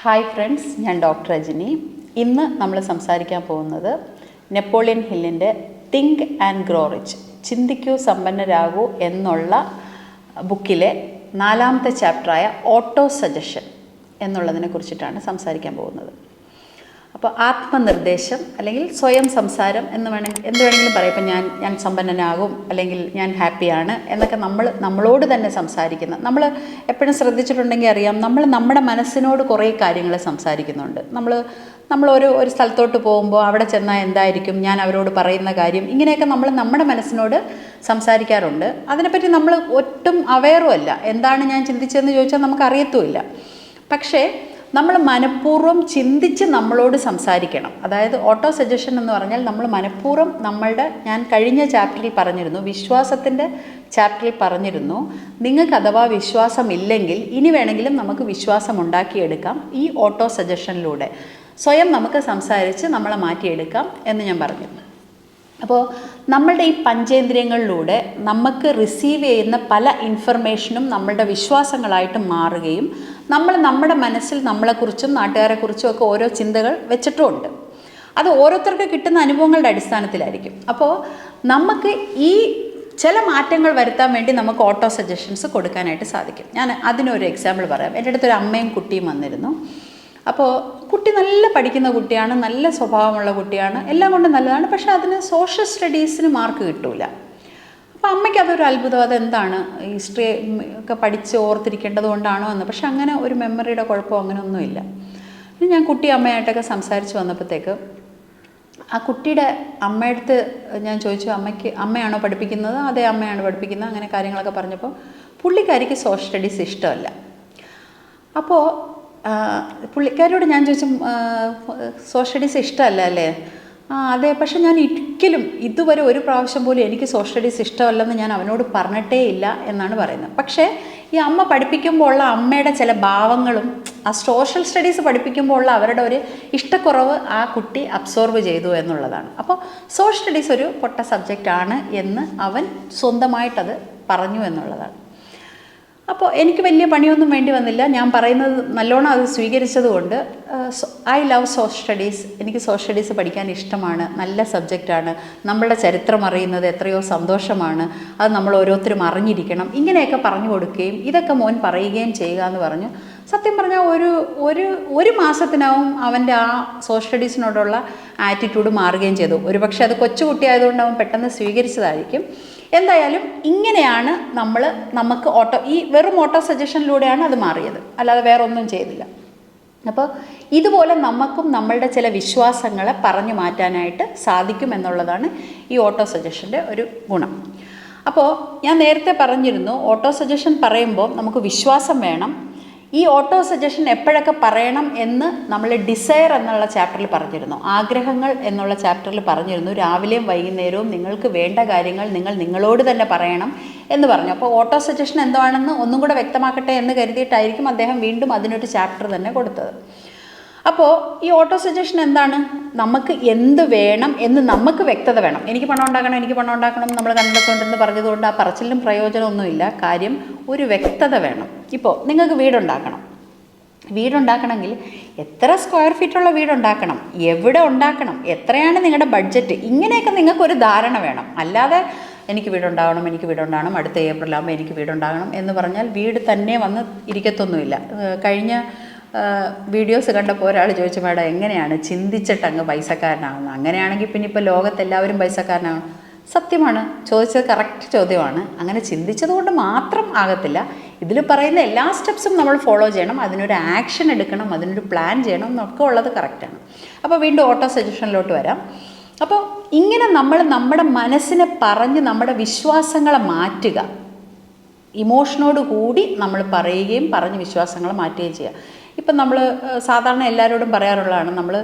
Hi friends ഞാൻ doctor Rajani. ഇന്ന് നമ്മൾ സംസാരിക്കാൻ പോകുന്നത് നെപ്പോളിയൻ ഹില്ലിന്റെ തിങ്ക് ആൻഡ് ഗ്രോ റിച്ച് ചിന്തിക്കൂ സമ്പന്നരാകൂ എന്നുള്ള ബുക്കിലെ നാലാമത്തെ ചാപ്റ്ററായ ഓട്ടോ സജഷൻ എന്നുള്ളതിനെ കുറിച്ചിട്ടാണ് സംസാരിക്കാൻ പോകുന്നത്. അപ്പോൾ ആത്മനിർദ്ദേശം അല്ലെങ്കിൽ സ്വയം സംസാരം എന്ന് വേണമെങ്കിൽ എന്ത് വേണമെങ്കിലും പറയാം. ഇപ്പം ഞാൻ ഞാൻ സമ്പന്നനാകും അല്ലെങ്കിൽ ഞാൻ ഹാപ്പിയാണ് എന്നൊക്കെ നമ്മൾ നമ്മളോട് തന്നെ സംസാരിക്കുന്ന നമ്മൾ എപ്പോഴും ശ്രദ്ധിച്ചിട്ടുണ്ടെങ്കിൽ അറിയാം നമ്മൾ നമ്മുടെ മനസ്സിനോട് കുറേ കാര്യങ്ങൾ സംസാരിക്കുന്നുണ്ട്. നമ്മൾ നമ്മൾ ഒരു ഒരു സ്ഥലത്തോട്ട് പോകുമ്പോൾ അവിടെ ചെന്നാൽ എന്തായിരിക്കും ഞാൻ അവരോട് പറയുന്ന കാര്യം ഇങ്ങനെയൊക്കെ നമ്മൾ നമ്മുടെ മനസ്സിനോട് സംസാരിക്കാറുണ്ട്. അതിനെപ്പറ്റി നമ്മൾ ഒട്ടും അവെയറുമല്ല എന്താണ് ഞാൻ ചിന്തിച്ചതെന്ന് ചോദിച്ചാൽ നമുക്ക് അറിയത്തുമില്ല. പക്ഷേ നമ്മൾ മനഃപൂർവം ചിന്തിച്ച് നമ്മളോട് സംസാരിക്കണം. അതായത് ഓട്ടോ സജഷൻ എന്ന് പറഞ്ഞാൽ നമ്മൾ മനഃപൂർവം നമ്മളുടെ ഞാൻ കഴിഞ്ഞ ചാപ്റ്ററിൽ പറഞ്ഞിരുന്നു വിശ്വാസത്തിന്റെ ചാപ്റ്ററിൽ പറഞ്ഞിരുന്നു നിങ്ങൾക്ക് അഥവാ വിശ്വാസമില്ലെങ്കിൽ ഇനി വേണമെങ്കിലും നമുക്ക് വിശ്വാസം ഉണ്ടാക്കിയെടുക്കാം ഈ ഓട്ടോ സജഷനിലൂടെ സ്വയം നമുക്ക് സംസാരിച്ച് നമ്മളെ മാറ്റിയെടുക്കാം എന്ന് ഞാൻ പറഞ്ഞിരുന്നു. അപ്പോൾ നമ്മളുടെ ഈ പഞ്ചേന്ദ്രിയങ്ങളിലൂടെ നമുക്ക് റിസീവ് ചെയ്യുന്ന പല ഇൻഫർമേഷനും നമ്മളുടെ വിശ്വാസങ്ങളായിട്ട് മാറുകയും നമ്മൾ നമ്മുടെ മനസ്സിൽ നമ്മളെക്കുറിച്ചും നാട്ടുകാരെക്കുറിച്ചും ഒക്കെ ഓരോ ചിന്തകൾ വെച്ചിട്ടുമുണ്ട്. അത് ഓരോരുത്തർക്ക് കിട്ടുന്ന അനുഭവങ്ങളുടെ അടിസ്ഥാനത്തിലായിരിക്കും. അപ്പോൾ നമുക്ക് ഈ ചില മാറ്റങ്ങൾ വരുത്താൻ വേണ്ടി നമുക്ക് ഓട്ടോ സജഷൻസ് കൊടുക്കാനായിട്ട് സാധിക്കും. ഞാൻ അതിനൊരു എക്സാമ്പിൾ പറയാം. എന്റെ അടുത്തൊരു അമ്മയും കുട്ടിയും വന്നിരുന്നു. അപ്പോൾ കുട്ടി നല്ല പഠിക്കുന്ന കുട്ടിയാണ് നല്ല സ്വഭാവമുള്ള കുട്ടിയാണ് എല്ലാം കൊണ്ടും നല്ലതാണ് പക്ഷേ അതിന് സോഷ്യൽ സ്റ്റഡീസിന് മാർക്ക് കിട്ടൂല. അപ്പോൾ അമ്മയ്ക്ക് അതൊരു അത്ഭുതം അതെന്താണ്? ഹിസ്റ്ററി ഒക്കെ പഠിച്ച് ഓർത്തിരിക്കേണ്ടത് കൊണ്ടാണോ എന്ന്. പക്ഷെ അങ്ങനെ ഒരു മെമ്മറിയുടെ കുഴപ്പമോ അങ്ങനെയൊന്നുമില്ല ഞാൻ കുട്ടി അമ്മയായിട്ടൊക്കെ സംസാരിച്ച് വന്നപ്പോഴത്തേക്ക് ആ കുട്ടിയുടെ അമ്മയടുത്ത് ഞാൻ ചോദിച്ചു അമ്മയ്ക്ക് അമ്മയാണോ പഠിപ്പിക്കുന്നത്? അതേ അമ്മയാണ് പഠിപ്പിക്കുന്നത്? അങ്ങനെ കാര്യങ്ങളൊക്കെ പറഞ്ഞപ്പോൾ പുള്ളിക്കാരിക്ക് സോഷ്യൽ സ്റ്റഡീസ് ഇഷ്ടമല്ല. അപ്പോൾ പുള്ളിക്കാരോട് ഞാൻ ചോദിച്ചു സോഷ്യൽ സ്റ്റഡീസ് ഇഷ്ടമല്ല അല്ലേ? ആ അതെ പക്ഷെ ഞാൻ ഒരിക്കലും ഇതുവരെ ഒരു പ്രാവശ്യം പോലും എനിക്ക് സോഷ്യൽ സ്റ്റഡീസ് ഇഷ്ടമല്ലെന്ന് ഞാൻ അവനോട് പറഞ്ഞിട്ടേ ഇല്ല എന്നാണ് പറയുന്നത്. പക്ഷേ ഈ അമ്മ പഠിപ്പിക്കുമ്പോൾ ഉള്ള അമ്മയുടെ ചില ഭാവങ്ങളും ആ സോഷ്യൽ സ്റ്റഡീസ് പഠിപ്പിക്കുമ്പോൾ ഉള്ള അവരുടെ ഒരു ഇഷ്ടക്കുറവ് ആ കുട്ടി അബ്സോർവ് ചെയ്തു എന്നുള്ളതാണ്. അപ്പോൾ സോഷ്യൽ സ്റ്റഡീസ് ഒരു പൊട്ട സബ്ജക്റ്റ് ആണ് എന്ന് അവൻ സ്വന്തമായിട്ടത് പറഞ്ഞു എന്നുള്ളതാണ്. അപ്പോൾ എനിക്ക് വലിയ പണിയൊന്നും വേണ്ടി വന്നില്ല. ഞാൻ പറയുന്നത് നല്ലോണം അത് സ്വീകരിച്ചതുകൊണ്ട് ഐ ലവ് സോഷ്യൽ സ്റ്റഡീസ് എനിക്ക് സോഷ്യൽ സ്റ്റഡീസ് പഠിക്കാൻ ഇഷ്ടമാണ്. നല്ല സബ്ജക്റ്റാണ് നമ്മളുടെ ചരിത്രം അറിയുന്നത് എത്രയോ സന്തോഷമാണ്. അത് നമ്മൾ ഓരോരുത്തരും അറിഞ്ഞിരിക്കണം. ഇങ്ങനെയൊക്കെ പറഞ്ഞു കൊടുക്കുകയും ഇതൊക്കെ മോൻ പറയുകയും ചെയ്യുക എന്ന് പറഞ്ഞു. സത്യം പറഞ്ഞാൽ ഒരു ഒരു ഒരു മാസത്തിനാവും അവന്റെ ആ സോഷ്യൽ സ്റ്റഡീസിനോടുള്ള ആറ്റിറ്റ്യൂഡ് മാറുകയും ചെയ്തു. ഒരുപക്ഷെ അത് കൊച്ചുകുട്ടിയായതുകൊണ്ട് അവൻ പെട്ടെന്ന് സ്വീകരിച്ചതായിരിക്കും. എന്തായാലും ഇങ്ങനെയാണ് നമ്മൾ നമുക്ക് ഓട്ടോ ഈ വെറും ഓട്ടോ സജഷനിലൂടെയാണ് അത് മാറിയത്. അല്ലാതെ വേറെ ഒന്നും ചെയ്തില്ല. അപ്പോൾ ഇതുപോലെ നമുക്കും നമ്മളുടെ ചില വിശ്വാസങ്ങളെ പറഞ്ഞു മാറ്റാനായിട്ട് സാധിക്കും എന്നുള്ളതാണ് ഈ ഓട്ടോ സജഷന്റെ ഒരു ഗുണം. അപ്പോൾ ഞാൻ നേരത്തെ പറഞ്ഞിരുന്നു ഓട്ടോ സജഷൻ പറയുമ്പോൾ നമുക്ക് വിശ്വാസം വേണം ഈ ഓട്ടോ സജഷൻ എപ്പോഴൊക്കെ പറയണം എന്ന് നമ്മൾ ഡിസയർ എന്നുള്ള ചാപ്റ്ററിൽ പറഞ്ഞിരുന്നു. ആഗ്രഹങ്ങൾ എന്നുള്ള ചാപ്റ്ററിൽ പറഞ്ഞിരുന്നു. രാവിലെയും വൈകുന്നേരവും നിങ്ങൾക്ക് വേണ്ട കാര്യങ്ങൾ നിങ്ങൾ നിങ്ങളോട് തന്നെ പറയണം എന്ന് പറഞ്ഞു. അപ്പോൾ ഓട്ടോ സജഷൻ എന്താണെന്ന് ഒന്നും കൂടെ വ്യക്തമാക്കട്ടെ എന്ന് കരുതിയിട്ടായിരിക്കും അദ്ദേഹം വീണ്ടും അതിനൊരു ചാപ്റ്റർ തന്നെ കൊടുത്തത്. അപ്പോൾ ഈ ഓട്ടോ സജഷൻ എന്താണ്? നമുക്ക് എന്ത് വേണം എന്ന് നമുക്ക് വ്യക്തത വേണം. എനിക്ക് പണം ഉണ്ടാക്കണം എനിക്ക് പണം ഉണ്ടാക്കണം നമ്മൾ കണ്ടെത്തുകൊണ്ടെന്ന് പറഞ്ഞതുകൊണ്ട് ആ പറച്ചിലും പ്രയോജനമൊന്നുമില്ല കാര്യം ഒരു വ്യക്തത വേണം. ഇപ്പോൾ നിങ്ങൾക്ക് വീടുണ്ടാക്കണം. വീടുണ്ടാക്കണമെങ്കിൽ എത്ര സ്ക്വയർ ഫീറ്റുള്ള വീടുണ്ടാക്കണം? എവിടെ ഉണ്ടാക്കണം? എത്രയാണ് നിങ്ങളുടെ ബഡ്ജറ്റ് ഇങ്ങനെയൊക്കെ നിങ്ങൾക്കൊരു ധാരണ വേണം. അല്ലാതെ എനിക്ക് വീടുണ്ടാകണം എനിക്ക് വീടുണ്ടാകണം അടുത്ത ഏപ്രിൽ ആകുമ്പോൾ എനിക്ക് വീടുണ്ടാകണം എന്ന് പറഞ്ഞാൽ വീട് തന്നെ വന്ന് ഇരിക്കത്തൊന്നുമില്ല. കഴിഞ്ഞ വീഡിയോസ് കണ്ടപ്പോൾ ഒരാൾ ചോദിച്ചു മേഡം എങ്ങനെയാണ് ചിന്തിച്ചിട്ട് അങ്ങ് പൈസക്കാരനാകുന്നത് അങ്ങനെയാണെങ്കിൽ പിന്നെ ഇപ്പോൾ ലോകത്തെല്ലാവരും പൈസക്കാരനാകും സത്യമാണ്. ചോദിച്ചത് കറക്റ്റ് ചോദ്യമാണ്. അങ്ങനെ ചിന്തിച്ചതുകൊണ്ട് മാത്രം ആകത്തില്ല. ഇതിൽ പറയുന്ന എല്ലാ സ്റ്റെപ്സും നമ്മൾ ഫോളോ ചെയ്യണം. അതിനൊരു ആക്ഷൻ എടുക്കണം. അതിനൊരു പ്ലാൻ ചെയ്യണം. എന്നൊക്കെ ഉള്ളത് കറക്റ്റാണ് അപ്പോൾ വീണ്ടും ഓട്ടോ സജഷനിലോട്ട് വരാം. അപ്പോൾ ഇങ്ങനെ നമ്മൾ നമ്മുടെ മനസ്സിനെ പറഞ്ഞ് നമ്മുടെ വിശ്വാസങ്ങളെ മാറ്റുക. ഇമോഷനോട് കൂടി നമ്മൾ പറയുകയും പറഞ്ഞ് വിശ്വാസങ്ങളെ മാറ്റുകയും ചെയ്യുക. ഇപ്പം നമ്മൾ സാധാരണ എല്ലാവരോടും പറയാറുള്ളതാണ് നമ്മൾ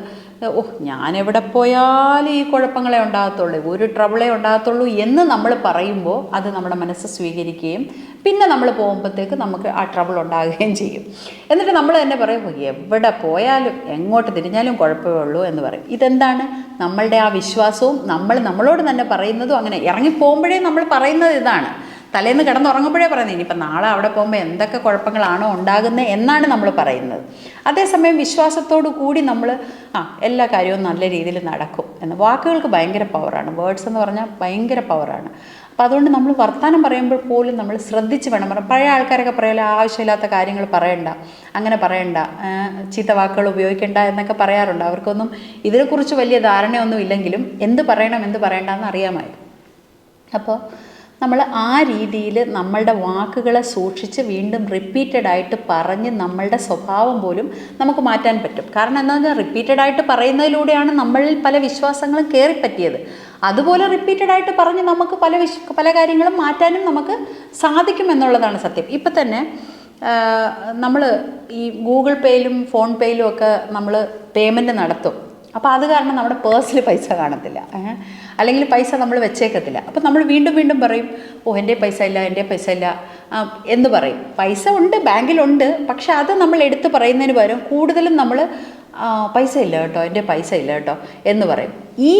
ഓ ഞാൻ എവിടെ പോയാലും ഈ കുഴപ്പങ്ങളെ ഉണ്ടാകത്തുള്ളൂ ഒരു ട്രബിളേ ഉണ്ടാകത്തുള്ളൂ എന്ന് നമ്മൾ പറയുമ്പോൾ അത് നമ്മുടെ മനസ്സ് സ്വീകരിക്കുകയും പിന്നെ നമ്മൾ പോകുമ്പോഴത്തേക്ക് നമുക്ക് ആ ട്രബിൾ ഉണ്ടാകുകയും ചെയ്യും. എന്നിട്ട് നമ്മൾ തന്നെ പറയും എവിടെ പോയാലും എങ്ങോട്ട് തിരിഞ്ഞാലും കുഴപ്പമേ ഉള്ളൂ എന്ന് പറയും. ഇതെന്താണ്? നമ്മളുടെ ആ വിശ്വാസവും നമ്മൾ നമ്മളോട് തന്നെ പറയുന്നതും അങ്ങനെ ഇറങ്ങി ഇറങ്ങിപ്പോകുമ്പോഴേ നമ്മൾ പറയുന്നത് ഇതാണ്. തലേന്ന് കിടന്നുറങ്ങുമ്പോഴേ പറയുന്നത് ഇനിയിപ്പോൾ നാളെ അവിടെ പോകുമ്പോൾ എന്തൊക്കെ കുഴപ്പങ്ങളാണോ ഉണ്ടാകുന്നത് എന്നാണ് നമ്മൾ പറയുന്നത്. അതേസമയം വിശ്വാസത്തോടു കൂടി നമ്മൾ ആ എല്ലാ കാര്യവും നല്ല രീതിയിൽ നടക്കും എന്ന്. വാക്കുകൾക്ക് ഭയങ്കര പവറാണ് വേർഡ്സ് എന്ന് പറഞ്ഞാൽ ഭയങ്കര പവറാണ് അപ്പോൾ അതുകൊണ്ട് നമ്മൾ വർത്തമാനം പറയുമ്പോൾ പോലും നമ്മൾ ശ്രദ്ധിച്ച് വേണം. പറയാം പഴയ ആൾക്കാരൊക്കെ പറയല ആവശ്യമില്ലാത്ത കാര്യങ്ങൾ പറയണ്ട അങ്ങനെ പറയണ്ട ചീത്ത വാക്കുകൾ ഉപയോഗിക്കണ്ട എന്നൊക്കെ പറയാറുണ്ട്. അവർക്കൊന്നും ഇതിനെക്കുറിച്ച് വലിയ ധാരണയൊന്നും ഇല്ലെങ്കിലും എന്ത് പറയണം എന്ത് പറയണ്ടെന്ന് അറിയാമായിരുന്നു. അപ്പോൾ നമ്മൾ ആ രീതിയിൽ നമ്മളുടെ വാക്കുകളെ സൂക്ഷിച്ച് വീണ്ടും റിപ്പീറ്റഡ് ആയിട്ട് പറഞ്ഞ് നമ്മളുടെ സ്വഭാവം പോലും നമുക്ക് മാറ്റാൻ പറ്റും. കാരണം എന്താണെന്ന് വെച്ചാൽ റിപ്പീറ്റഡ് ആയിട്ട് പറയുന്നതിലൂടെയാണ് നമ്മളിൽ പല വിശ്വാസങ്ങളും കയറിപ്പറ്റിയത്. അതുപോലെ റിപ്പീറ്റഡ് ആയിട്ട് പറഞ്ഞ് നമുക്ക് പല വിശ്വ പല കാര്യങ്ങളും മാറ്റാനും നമുക്ക് സാധിക്കും എന്നുള്ളതാണ് സത്യം. ഇപ്പം തന്നെ നമ്മൾ ഈ ഗൂഗിൾ പേയിലും ഫോൺ പേയിലും ഒക്കെ നമ്മൾ പേയ്മെന്റ് നടത്തും. അപ്പോൾ അത് കാരണം നമ്മുടെ പേഴ്സിൽ പൈസ കാണത്തില്ല. അല്ലെങ്കിൽ പൈസ നമ്മൾ വെച്ചേക്കത്തില്ല. അപ്പോൾ നമ്മൾ വീണ്ടും വീണ്ടും പറയും ഓ എന്റെ പൈസ ഇല്ല എന്റെ പൈസ ഇല്ല. എന്ന് പറയും. പൈസ ഉണ്ട് ബാങ്കിലുണ്ട് പക്ഷെ അത് നമ്മൾ എടുത്ത് പറയുന്നതിന് പകരം കൂടുതലും നമ്മൾ പൈസ ഇല്ല കേട്ടോ എന്റെ പൈസ ഇല്ല കേട്ടോ എന്ന് പറയും. ഈ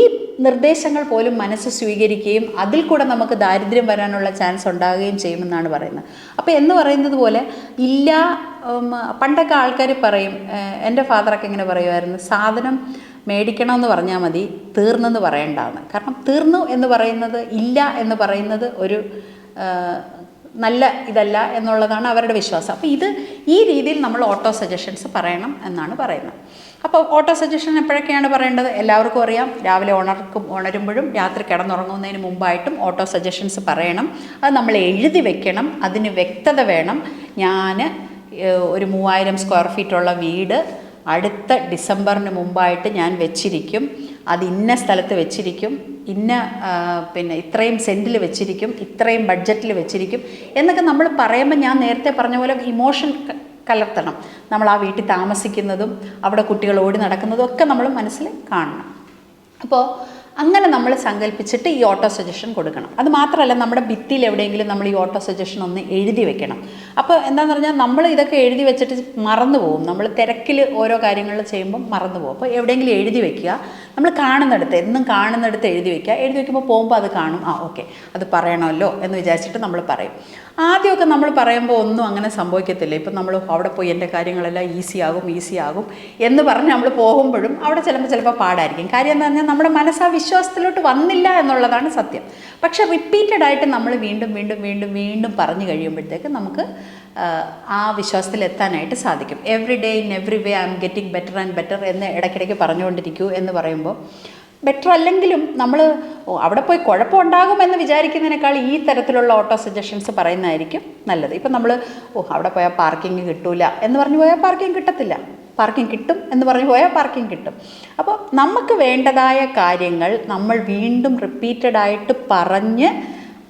നിർദ്ദേശങ്ങൾ പോലും മനസ്സ് സ്വീകരിക്കുകയും അതിൽ കൂടെ നമുക്ക് ദാരിദ്ര്യം വരാനുള്ള ചാൻസ് ഉണ്ടാകുകയും ചെയ്യുമെന്നാണ് പറയുന്നത്. അപ്പോൾ എന്ന് പറയുന്നത് പോലെ ഇല്ല പണ്ടൊക്കെ ആൾക്കാർ പറയും എന്റെ ഫാദറൊക്കെ ഇങ്ങനെ പറയുമായിരുന്നു സാധനം മേടിക്കണമെന്ന് പറഞ്ഞാൽ മതി തീർന്നെന്ന് പറയേണ്ടതാണ്. കാരണം തീർന്നു എന്ന് പറയുന്നത് ഇല്ല എന്ന് പറയുന്നത് ഒരു നല്ല ഇതല്ല എന്നുള്ളതാണ് അവരുടെ വിശ്വാസം. അപ്പോൾ ഇത് ഈ രീതിയിൽ നമ്മൾ ഓട്ടോ സജഷൻസ് പറയണം എന്നാണ് പറയുന്നത്. അപ്പോൾ ഓട്ടോ സജഷൻ എപ്പോഴൊക്കെയാണ് പറയേണ്ടത്? എല്ലാവർക്കും അറിയാം. രാവിലെ ഉണർക്കും ഉണരുമ്പോഴും രാത്രി കിടന്നുറങ്ങുന്നതിന് മുമ്പായിട്ടും ഓട്ടോ സജഷൻസ് പറയണം. അത് നമ്മൾ എഴുതി വെക്കണം. അതിന് വ്യക്തത വേണം. ഞാൻ ഒരു മൂവായിരം സ്ക്വയർ ഫീറ്റുള്ള വീട് അടുത്ത ഡിസംബറിന് മുമ്പായിട്ട് ഞാൻ വെച്ചിരിക്കും. അത് ഇന്ന സ്ഥലത്ത് വെച്ചിരിക്കും. ഇന്ന പിന്നെ ഇത്രയും സെന്റിൽ വെച്ചിരിക്കും. ഇത്രയും ബഡ്ജറ്റിൽ വെച്ചിരിക്കും. എന്നൊക്കെ നമ്മൾ പറയുമ്പോൾ ഞാൻ നേരത്തെ പറഞ്ഞ പോലെ ഇമോഷൻ കലർത്തണം. നമ്മൾ ആ വീട്ടിൽ താമസിക്കുന്നതും അവിടെ കുട്ടികൾ ഓടി നടക്കുന്നതും ഒക്കെ നമ്മൾ മനസ്സിൽ കാണണം. അപ്പോൾ അങ്ങനെ നമ്മൾ സങ്കല്പിച്ചിട്ട് ഈ ഓട്ടോ സജഷൻ കൊടുക്കണം. അത് മാത്രമല്ല നമ്മുടെ ഭിത്തിയിൽ എവിടെയെങ്കിലും നമ്മൾ ഈ ഓട്ടോ സജഷൻ ഒന്ന് എഴുതി വെക്കണം. അപ്പോൾ എന്താണെന്ന് പറഞ്ഞാൽ നമ്മൾ ഇതൊക്കെ എഴുതി വെച്ചിട്ട് മറന്നു പോകും. നമ്മൾ തിരക്കിൽ ഓരോ കാര്യങ്ങൾ ചെയ്യുമ്പോൾ മറന്നു പോകും. അപ്പോൾ എവിടെയെങ്കിലും എഴുതി വെക്കുക. നമ്മൾ കാണുന്നിടത്ത് എന്നും കാണുന്നിടത്ത് എഴുതി വയ്ക്കുക എഴുതി വയ്ക്കുമ്പോൾ പോകുമ്പോൾ അത് കാണും. ആ ഓക്കെ. അത് പറയണമല്ലോ എന്ന് വിചാരിച്ചിട്ട് നമ്മൾ പറയും. ആദ്യമൊക്കെ നമ്മൾ പറയുമ്പോൾ ഒന്നും അങ്ങനെ സംഭവിക്കത്തില്ല. ഇപ്പം നമ്മൾ അവിടെ പോയി എന്റെ കാര്യങ്ങളെല്ലാം ഈസി ആകും ഈസി ആകും എന്ന് പറഞ്ഞ് നമ്മൾ പോകുമ്പോഴും അവിടെ ചിലപ്പോൾ ചിലപ്പോൾ പാടായിരിക്കും. കാര്യം എന്ന് പറഞ്ഞാൽ നമ്മുടെ മനസ്സ് ആ വിശ്വാസത്തിലോട്ട് വന്നില്ല എന്നുള്ളതാണ് സത്യം. പക്ഷേ റിപ്പീറ്റഡ് ആയിട്ട് നമ്മൾ വീണ്ടും വീണ്ടും വീണ്ടും വീണ്ടും പറഞ്ഞു കഴിയുമ്പോഴത്തേക്ക് നമുക്ക് ആ, വിശ്വാസത്തിലെത്താനായിട്ട് സാധിക്കും. Every day in every way I'm getting better and better എന്ന് ഇടയ്ക്കിടയ്ക്ക് പറഞ്ഞുകൊണ്ടിരിക്കൂ എന്ന് പറയുമ്പോൾ ബെറ്റർ അല്ലെങ്കിലും നമ്മൾ അവിടെ പോയി കുഴപ്പമുണ്ടാകുമെന്ന് വിചാരിക്കുന്നതിനേക്കാൾ ഈ തരത്തിലുള്ള ഓട്ടോ സജഷൻസ് പറയുന്നതായിരിക്കും നല്ലത്. ഇപ്പം നമ്മൾ ഓ അവിടെ പോയാൽ പാർക്കിംഗ് കിട്ടൂല എന്ന് പറഞ്ഞു പോയാൽ പാർക്കിംഗ് കിട്ടത്തില്ല. പാർക്കിംഗ് കിട്ടും എന്ന് പറഞ്ഞു പോയാൽ പാർക്കിംഗ് കിട്ടും. അപ്പോൾ നമുക്ക് വേണ്ടതായ കാര്യങ്ങൾ നമ്മൾ വീണ്ടും റിപ്പീറ്റഡായിട്ട് പറഞ്ഞ്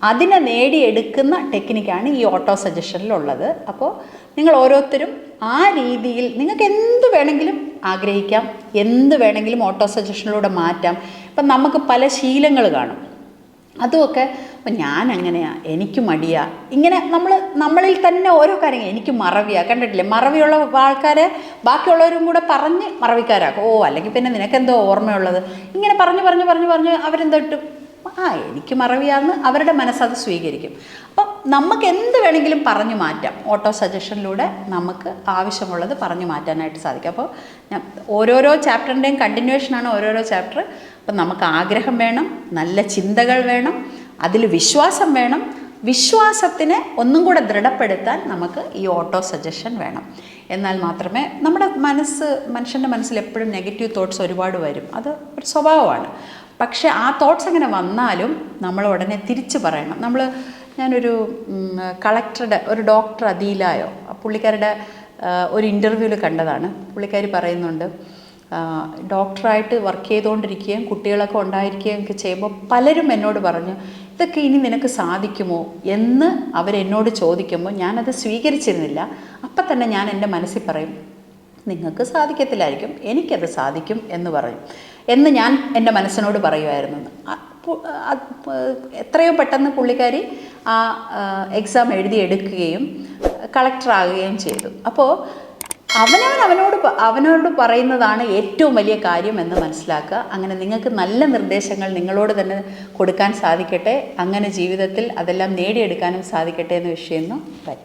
അതിനെ നേടിയെടുക്കുന്ന ടെക്നിക്കാണ് ഈ ഓട്ടോ സജഷനിലുള്ളത്. അപ്പോൾ നിങ്ങൾ ഓരോരുത്തരും ആ രീതിയിൽ നിങ്ങൾക്ക് എന്ത് വേണമെങ്കിലും ആഗ്രഹിക്കാം എന്ത് വേണമെങ്കിലും ഓട്ടോ സജഷനിലൂടെ മാറ്റാം. ഇപ്പം നമുക്ക് പല ശീലങ്ങൾ കാണും. അതുമൊക്കെ അപ്പം ഞാൻ അങ്ങനെയാ എനിക്ക് മടിയാ. ഇങ്ങനെ നമ്മൾ നമ്മളിൽ തന്നെ ഓരോ കാര്യങ്ങൾ എനിക്ക് മറവിയാ. കണ്ടിട്ടില്ലേ? മറവിയുള്ള ആൾക്കാരെ ബാക്കിയുള്ളവരും കൂടെ പറഞ്ഞ് മറവിക്കാരാക്കും. ഓ അല്ലെങ്കിൽ പിന്നെ നിനക്കെന്തോ ഓർമ്മയുള്ളത്. ഇങ്ങനെ പറഞ്ഞ് പറഞ്ഞ് പറഞ്ഞ് പറഞ്ഞ് അവരെന്തോട്ട് ആ എനിക്ക് മറവിയാന്ന് അവരുടെ മനസ്സത് സ്വീകരിക്കും. അപ്പം നമുക്ക് എന്ത് വേണമെങ്കിലും പറഞ്ഞു മാറ്റാം. ഓട്ടോ സജഷനിലൂടെ നമുക്ക് ആവശ്യമുള്ളത് പറഞ്ഞു മാറ്റാനായിട്ട് സാധിക്കും. അപ്പോൾ ഞാൻ ഓരോരോ ചാപ്റ്ററിന്റെയും കണ്ടിന്യൂഷനാണ് ഓരോരോ ചാപ്റ്റർ. അപ്പം നമുക്ക് ആഗ്രഹം വേണം നല്ല ചിന്തകൾ വേണം അതിൽ വിശ്വാസം വേണം. വിശ്വാസത്തിനെ ഒന്നും കൂടെ ദൃഢപ്പെടുത്താൻ നമുക്ക് ഈ ഓട്ടോ സജഷൻ വേണം. എന്നാൽ മാത്രമേ നമ്മുടെ മനസ്സ് മനുഷ്യന്റെ മനസ്സിൽ എപ്പോഴും നെഗറ്റീവ് തോട്ട്സ് ഒരുപാട് വരും. അത് ഒരു സ്വഭാവമാണ്. പക്ഷേ ആ തോട്ട്സ് അങ്ങനെ വന്നാലും നമ്മൾ ഉടനെ തിരിച്ചു പറയണം. നമ്മൾ ഞാനൊരു കളക്ടറുടെ ഒരു ഡോക്ടർ അദീലായോ ആ പുള്ളിക്കാരുടെ ഒരു ഇന്റർവ്യൂവിൽ കണ്ടതാണ്. പുള്ളിക്കാരി പറയുന്നുണ്ട് ഡോക്ടറായിട്ട് വർക്ക് ചെയ്തുകൊണ്ടിരിക്കുകയും കുട്ടികളൊക്കെ ഉണ്ടായിരിക്കുകയും ഒക്കെ ചെയ്യുമ്പോൾ പലരും എന്നോട് പറഞ്ഞു ഇതൊക്കെ ഇനി നിനക്ക് സാധിക്കുമോ? എന്ന് അവരെന്നോട് ചോദിക്കുമ്പോൾ ഞാനത് സ്വീകരിച്ചിരുന്നില്ല. അപ്പം തന്നെ ഞാൻ എന്റെ മനസ്സിൽ പറയും നിങ്ങൾക്ക് സാധിക്കത്തില്ലായിരിക്കും എനിക്കത് സാധിക്കും എന്ന് പറയും. എന്ന് ഞാൻ എന്റെ മനസ്സിനോട് പറയുമായിരുന്നു. എത്രയോ പെട്ടെന്ന് പുള്ളിക്കാരി ആ എക്സാം എഴുതി എടുക്കുകയും കളക്ടറാകുകയും ചെയ്തു. അപ്പോൾ അവനവൻ അവനോട് അവനോട് പറയുന്നതാണ് ഏറ്റവും വലിയ കാര്യം എന്ന് മനസ്സിലാക്കുക. അങ്ങനെ നിങ്ങൾക്ക് നല്ല നിർദ്ദേശങ്ങൾ നിങ്ങളോട് തന്നെ കൊടുക്കാൻ സാധിക്കട്ടെ. അങ്ങനെ ജീവിതത്തിൽ അതെല്ലാം നേടിയെടുക്കാനും സാധിക്കട്ടെ എന്ന് വിഷയമൊന്നും ബൈ.